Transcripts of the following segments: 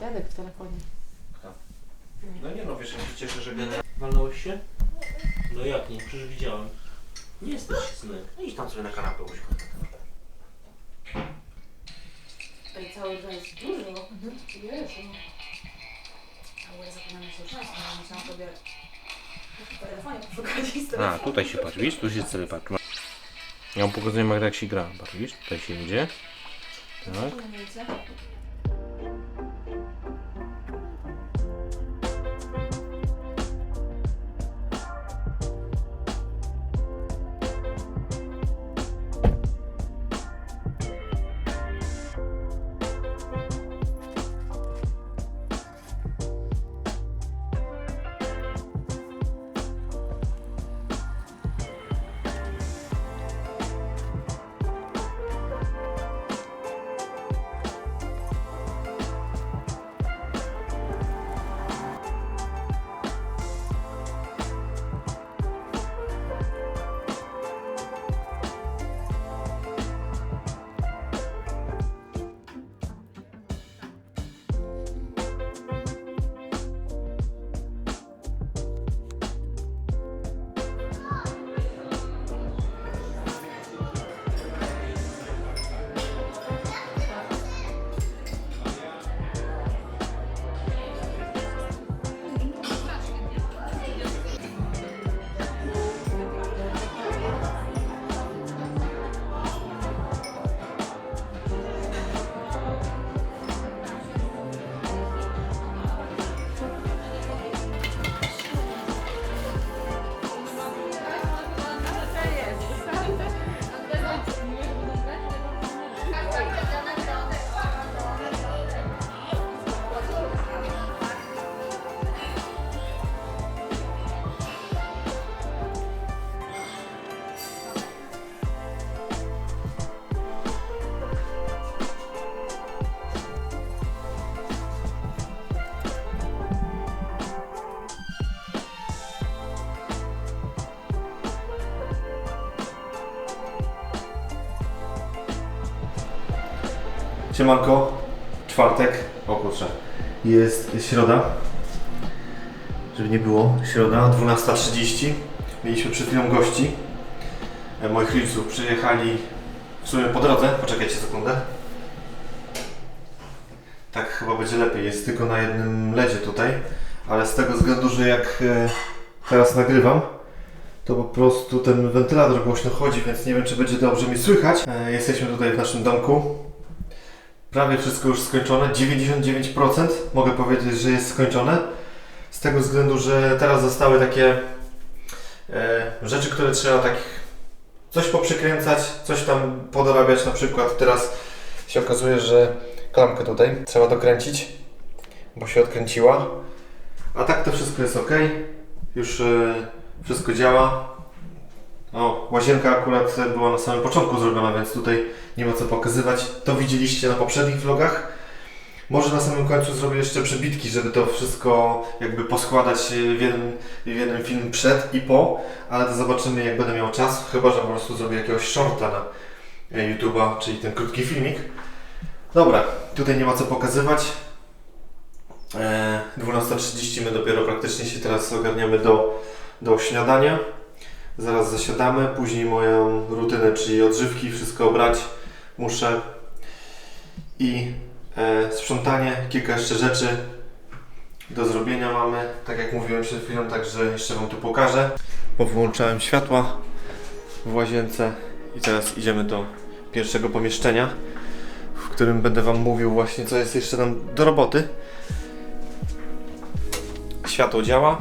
Dziadek w telefonie. No nie no, wiesz, ja się cieszę, że generalnie... Walnąłeś się? No jak nie? Przecież widziałem. Nie jesteś synek. No idź tam sobie na kanapę usiądź. Ale cały czas jest dużo. Jezu. A ja zapomniałam się często, bo musiałam sobie w telefonie poszukać i z A, telefonu. tutaj się patrz, widzisz? Tu się sobie patrz. Ja wam pokazuję jak tak się gra. Patrz, widzisz? Tutaj się jedzie. Tak. Siemanko, czwartek, o kurczę, jest środa, żeby nie było, środa, 12.30, mieliśmy przed chwilą gości, e, moich rodziców, przyjechali w sumie po drodze, poczekajcie sekundę. Tak chyba będzie lepiej, jest tylko na jednym ledzie tutaj, ale z tego względu, że jak e, teraz nagrywam, to po prostu ten wentylator głośno chodzi, więc nie wiem czy będzie dobrze mi słychać. E, Jesteśmy tutaj w naszym domku, prawie wszystko już skończone. 99% mogę powiedzieć, że jest skończone. Z tego względu, że teraz zostały takie e, rzeczy, które trzeba tak coś poprzykręcać, coś tam podorabiać. Na przykład teraz się okazuje, że klamkę tutaj trzeba dokręcić, bo się odkręciła. A tak to wszystko jest ok. Już e, wszystko działa. O, łazienka akurat była na samym początku zrobiona, więc tutaj nie ma co pokazywać. To widzieliście na poprzednich vlogach. Może na samym końcu zrobię jeszcze przebitki, żeby to wszystko jakby poskładać w jeden, w jeden film przed i po, ale to zobaczymy jak będę miał czas, chyba że po prostu zrobię jakiegoś shorta na e, YouTube'a, czyli ten krótki filmik. Dobra, tutaj nie ma co pokazywać. E, 12.30 my dopiero praktycznie się teraz ogarniamy do, do śniadania. Zaraz zasiadamy, później moją rutynę, czyli odżywki, wszystko obrać muszę. I e, sprzątanie, kilka jeszcze rzeczy do zrobienia mamy, tak jak mówiłem przed chwilą, także jeszcze Wam tu pokażę. Powyłączałem światła w łazience i teraz idziemy do pierwszego pomieszczenia, w którym będę Wam mówił właśnie co jest jeszcze tam do roboty. Światło działa,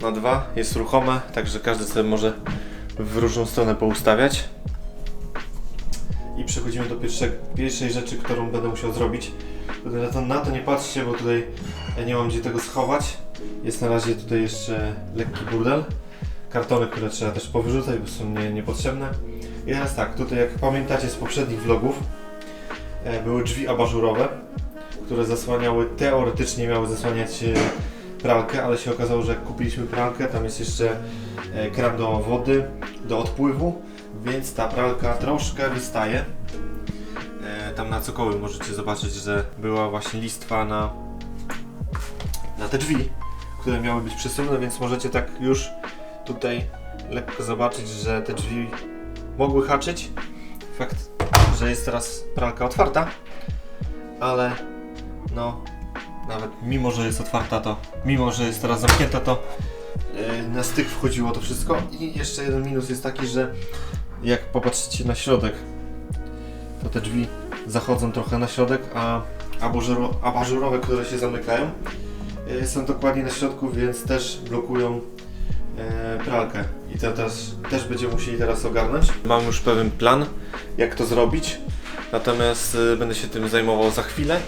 na dwa, jest ruchome, także każdy sobie może w różną stronę poustawiać. I przechodzimy do pierwsze, pierwszej rzeczy, którą będę musiał zrobić. Na to, na to nie patrzcie, bo tutaj nie mam gdzie tego schować. Jest na razie tutaj jeszcze lekki burdel. Kartony, które trzeba też powyrzucać, bo są nie, niepotrzebne. I teraz tak, tutaj jak pamiętacie z poprzednich vlogów, e, były drzwi abażurowe, które zasłaniały, teoretycznie miały zasłaniać e, pralkę, ale się okazało, że jak kupiliśmy pralkę, tam jest jeszcze e, kran do wody, do odpływu, więc ta pralka troszkę wystaje. E, Tam na cokoły możecie zobaczyć, że była właśnie listwa na, na te drzwi, które miały być przesuwane, więc możecie tak już tutaj lekko zobaczyć, że te drzwi mogły haczyć. Fakt, że jest teraz pralka otwarta, ale no nawet mimo, że jest otwarta, to mimo, że jest teraz zamknięta, to yy, na styk wchodziło to wszystko. I jeszcze jeden minus jest taki, że jak popatrzycie na środek, to te drzwi zachodzą trochę na środek, a abażuro- abażurowe, które się zamykają, yy, są dokładnie na środku, więc też blokują e, pralkę i to też, też będziemy musieli teraz ogarnąć. Mam już pewien plan, jak to zrobić, natomiast będę się tym zajmował za chwilę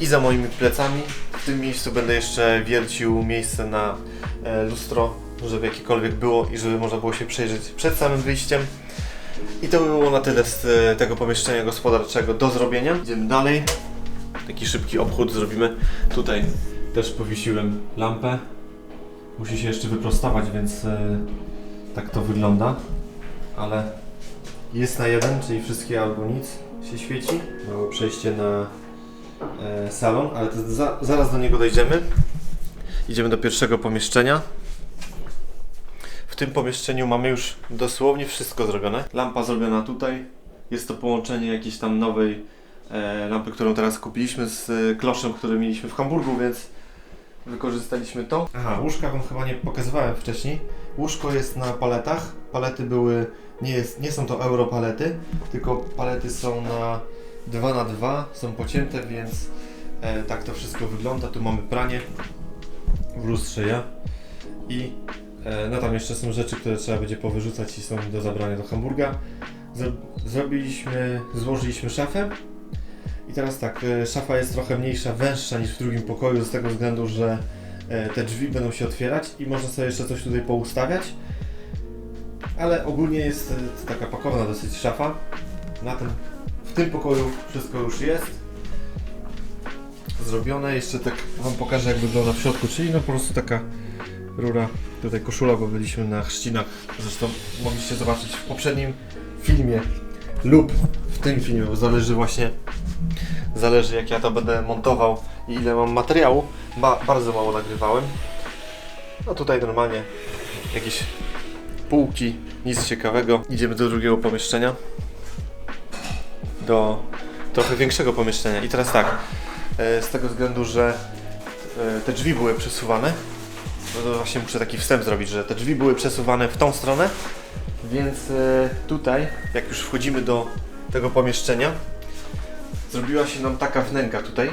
i za moimi plecami. W tym miejscu będę jeszcze wiercił miejsce na e, lustro, żeby jakiekolwiek było i żeby można było się przejrzeć przed samym wyjściem. I to by było na tyle z e, tego pomieszczenia gospodarczego do zrobienia. Idziemy dalej. Taki szybki obchód zrobimy. Tutaj też powiesiłem lampę. Musi się jeszcze wyprostować, więc e, tak to wygląda. Ale jest na jeden, czyli wszystkie albo nic się świeci. Małe przejście na salon, ale to za, zaraz do niego dojdziemy. Idziemy do pierwszego pomieszczenia. W tym pomieszczeniu mamy już dosłownie wszystko zrobione. Lampa zrobiona tutaj. Jest to połączenie jakiejś tam nowej e, lampy, którą teraz kupiliśmy z e, kloszem, który mieliśmy w Hamburgu, więc wykorzystaliśmy to. Aha, łóżka wam chyba nie pokazywałem wcześniej. Łóżko jest na paletach. Palety były, nie, jest, nie są to europalety, tylko palety są na 2 na 2 są pocięte, więc e, tak to wszystko wygląda. Tu mamy pranie w lustrze ja i e, no tam jeszcze są rzeczy, które trzeba będzie powyrzucać i są do zabrania do Hamburga. Zro zrobiliśmy, złożyliśmy szafę i teraz tak, e, szafa jest trochę mniejsza, węższa niż w drugim pokoju z tego względu, że e, te drzwi będą się otwierać i można sobie jeszcze coś tutaj poustawiać. Ale ogólnie jest e, taka pakowna dosyć szafa. Na tym, tym pokoju wszystko już jest zrobione. Jeszcze tak Wam pokażę jak wygląda w środku, czyli no po prostu taka rura, tutaj koszula, bo byliśmy na chrzcinach. Zresztą mogliście zobaczyć w poprzednim filmie lub w tym filmie, bo zależy właśnie zależy jak ja to będę montował i ile mam materiału. Ba bardzo mało nagrywałem. No tutaj normalnie jakieś półki, nic ciekawego. Idziemy do drugiego pomieszczenia. Do trochę większego pomieszczenia. I teraz tak, e, z tego względu, że e, te drzwi były przesuwane, no to właśnie muszę taki wstęp zrobić, że te drzwi były przesuwane w tą stronę, więc e, tutaj, jak już wchodzimy do tego pomieszczenia, zrobiła się nam taka wnęka tutaj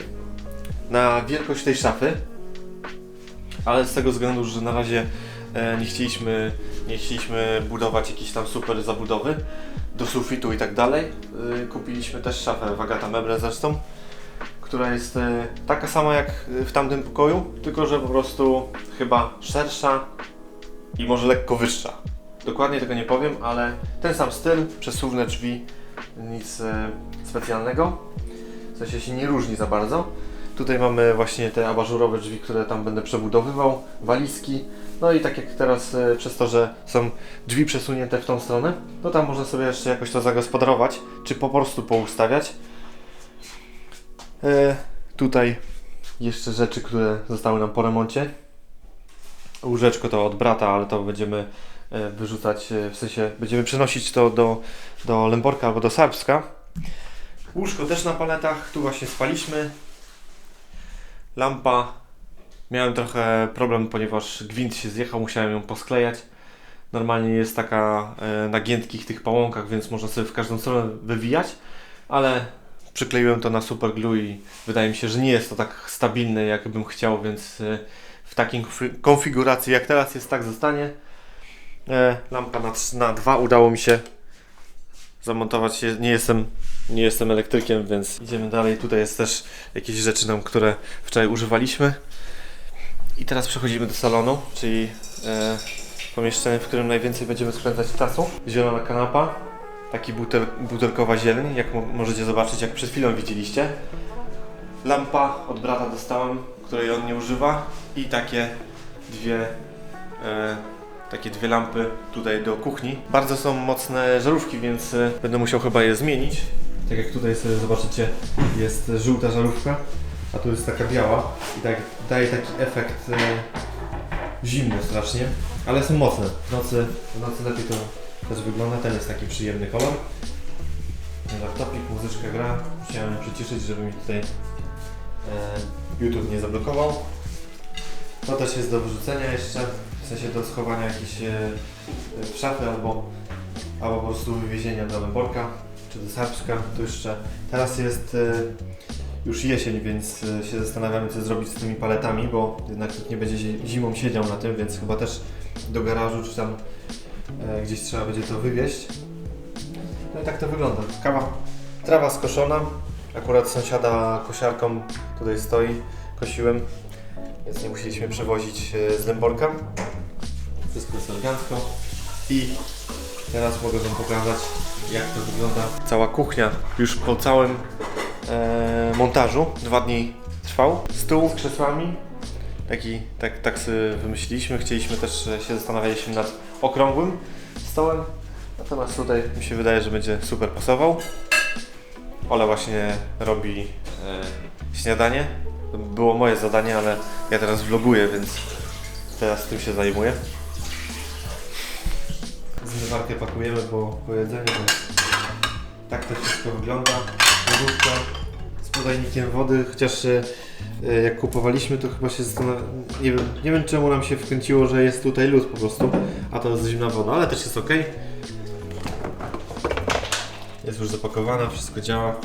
na wielkość tej szafy, ale z tego względu, że na razie nie chcieliśmy, nie chcieliśmy budować jakiejś tam super zabudowy do sufitu i tak dalej, e, kupiliśmy też szafę Wagata Meble zresztą, która jest e, taka sama jak w tamtym pokoju, tylko że po prostu chyba szersza i może lekko wyższa. Dokładnie tego nie powiem, ale ten sam styl, przesuwne drzwi, nic specjalnego. W sensie się nie różni za bardzo. Tutaj mamy właśnie te abażurowe drzwi, które tam będę przebudowywał, walizki. No i tak jak teraz e, przez to, że są drzwi przesunięte w tą stronę, to tam można sobie jeszcze jakoś to zagospodarować, czy po prostu poustawiać. E, tutaj jeszcze rzeczy, które zostały nam po remoncie. Łóżeczko to od brata, ale to będziemy e, wyrzucać, e, w sensie będziemy przenosić to do, do Lęborka albo do Sarpska. Łóżko też na paletach, tu właśnie spaliśmy. Lampa. Miałem trochę problem, ponieważ gwint się zjechał, musiałem ją posklejać. Normalnie jest taka e, na giętkich tych pałąkach, więc można sobie w każdą stronę wywijać, ale przykleiłem to na super glue i wydaje mi się, że nie jest to tak stabilne, jak bym chciał, więc e, w takiej konfi- konfiguracji jak teraz jest, tak zostanie. E, Lampa na, na dwa udało mi się zamontować. Nie jestem, nie jestem elektrykiem, więc idziemy dalej. Tutaj jest też jakieś rzeczy nam, które wczoraj używaliśmy. I teraz przechodzimy do salonu, czyli e, pomieszczenie, w którym najwięcej będziemy spędzać czasu. Zielona kanapa, taki butel, butelkowa zieleń, jak mo- możecie zobaczyć, jak przed chwilą widzieliście. Lampa od brata dostałem, której on nie używa i takie dwie e, takie dwie lampy tutaj do kuchni. Bardzo są mocne żarówki, więc e, będę musiał chyba je zmienić. Tak jak tutaj sobie zobaczycie, jest żółta żarówka, a tu jest taka biała i tak daje taki efekt e, zimny strasznie, ale są mocne. W nocy, w nocy lepiej to też wygląda. Ten jest taki przyjemny kolor. Laptopik, muzyczka gra. Musiałem przyciszyć, żeby mi tutaj e, YouTube nie zablokował. To też jest do wyrzucenia jeszcze, w sensie do schowania jakieś e, w szafy albo, albo po prostu wywiezienia do Lęborka czy do Sarpska. To jeszcze teraz jest e, już jesień, więc e, się zastanawiamy co zrobić z tymi paletami, bo jednak nikt nie będzie zi- zimą siedział na tym, więc chyba też do garażu czy tam e, gdzieś trzeba będzie to wywieźć. No i tak to wygląda. Kawa, trawa skoszona. Akurat sąsiada kosiarką tutaj stoi, kosiłem, więc nie musieliśmy przewozić e, z Lęborka. Wszystko jest elegancko. I teraz mogę Wam pokazać, jak to wygląda. Cała kuchnia już po całym montażu. Dwa dni trwał. Stół z krzesłami. Taki, tak, tak sobie wymyśliliśmy. Chcieliśmy też, e, się zastanawialiśmy nad okrągłym stołem. Natomiast tutaj mi się wydaje, że będzie super pasował. Ola właśnie robi e, śniadanie. To było moje zadanie, ale ja teraz vloguję, więc teraz tym się zajmuję. Zmywarkę pakujemy po, po jedzeniu, tak to wszystko wygląda. Lodówka z podajnikiem wody, chociaż e, jak kupowaliśmy, to chyba się zastanawia... nie wiem, nie wiem czemu nam się wkręciło, że jest tutaj lód po prostu, a to jest zimna woda, ale też jest ok. Jest już zapakowana, wszystko działa.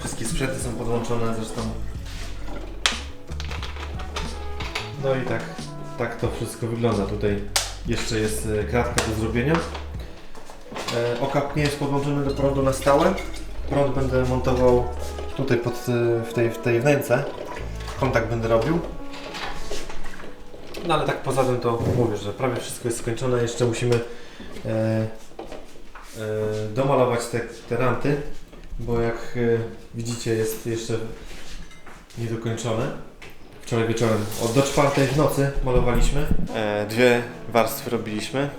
Wszystkie sprzęty są podłączone zresztą. No i tak, tak to wszystko wygląda. Tutaj jeszcze jest e, kratka do zrobienia. E, Okap nie jest podłączony do prądu na stałe. Prąd będę montował tutaj pod, e, w, tej, w tej wnęce. Kontakt będę robił. No ale tak poza tym to mówię, że prawie wszystko jest skończone. Jeszcze musimy e, e, domalować te, te ranty, bo jak e, widzicie jest jeszcze niedokończone. Wczoraj wieczorem od do czwartej w nocy malowaliśmy. E, dwie warstwy robiliśmy,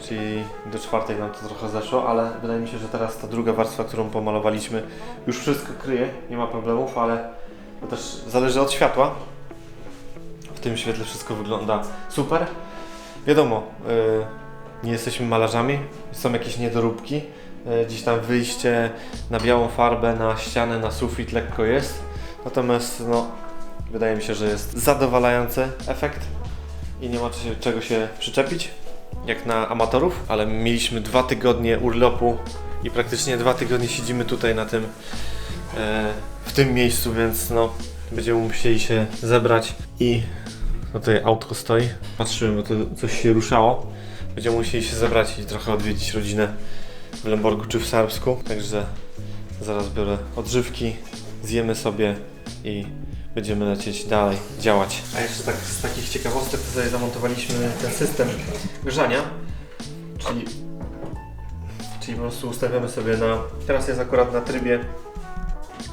czyli do czwartej nam to trochę zeszło, ale wydaje mi się, że teraz ta druga warstwa, którą pomalowaliśmy, już wszystko kryje, nie ma problemów, ale to też zależy od światła. W tym świetle wszystko wygląda super. Wiadomo, y, nie jesteśmy malarzami, są jakieś niedoróbki. Y, Gdzieś tam wyjście na białą farbę, na ścianę, na sufit lekko jest. Natomiast no, wydaje mi się, że jest zadowalający efekt i nie ma czego się przyczepić, jak na amatorów. Ale mieliśmy dwa tygodnie urlopu i praktycznie dwa tygodnie siedzimy tutaj na tym, e, w tym miejscu, więc no, będziemy musieli się zebrać i no tutaj autko stoi. Patrzyłem, bo to coś się ruszało. Będziemy musieli się zebrać i trochę odwiedzić rodzinę w Lęborgu czy w Sarpsku. Także zaraz biorę odżywki, zjemy sobie i będziemy lecieć dalej, działać. A jeszcze tak z takich ciekawostek tutaj zamontowaliśmy ten system grzania, czyli, czyli po prostu ustawiamy sobie na, teraz jest akurat na trybie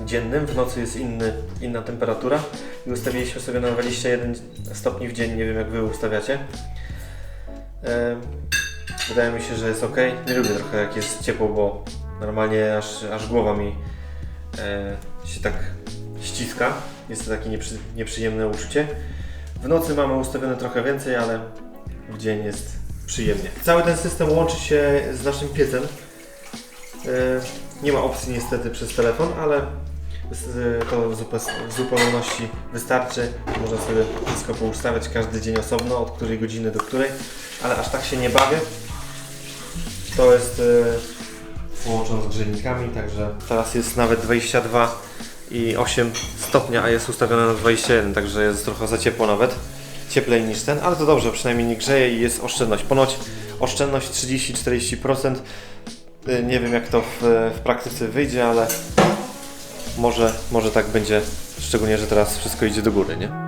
dziennym, w nocy jest inny, inna temperatura i ustawiliśmy sobie na 21 stopni w dzień, nie wiem jak Wy ustawiacie. Wydaje mi się, że jest ok. Nie lubię trochę jak jest ciepło, bo normalnie aż, aż głowa mi e, się tak ściska. Jest to takie nieprzy, nieprzyjemne uczucie. W nocy mamy ustawione trochę więcej, ale w dzień jest przyjemnie. Cały ten system łączy się z naszym piecem. E, nie ma opcji niestety przez telefon, ale to w zupełności wystarczy. Można sobie wszystko poustawiać każdy dzień osobno, od której godziny do której, ale aż tak się nie bawię. To jest e, połączone z grzejnikami, także teraz jest nawet 22 i 8 stopnia, a jest ustawione na 21, także jest trochę za ciepło nawet. Cieplej niż ten, ale to dobrze, przynajmniej nie grzeje i jest oszczędność. Ponoć oszczędność 30-40%. Y, Nie wiem jak to w, w praktyce wyjdzie, ale może, może tak będzie, szczególnie, że teraz wszystko idzie do góry, nie?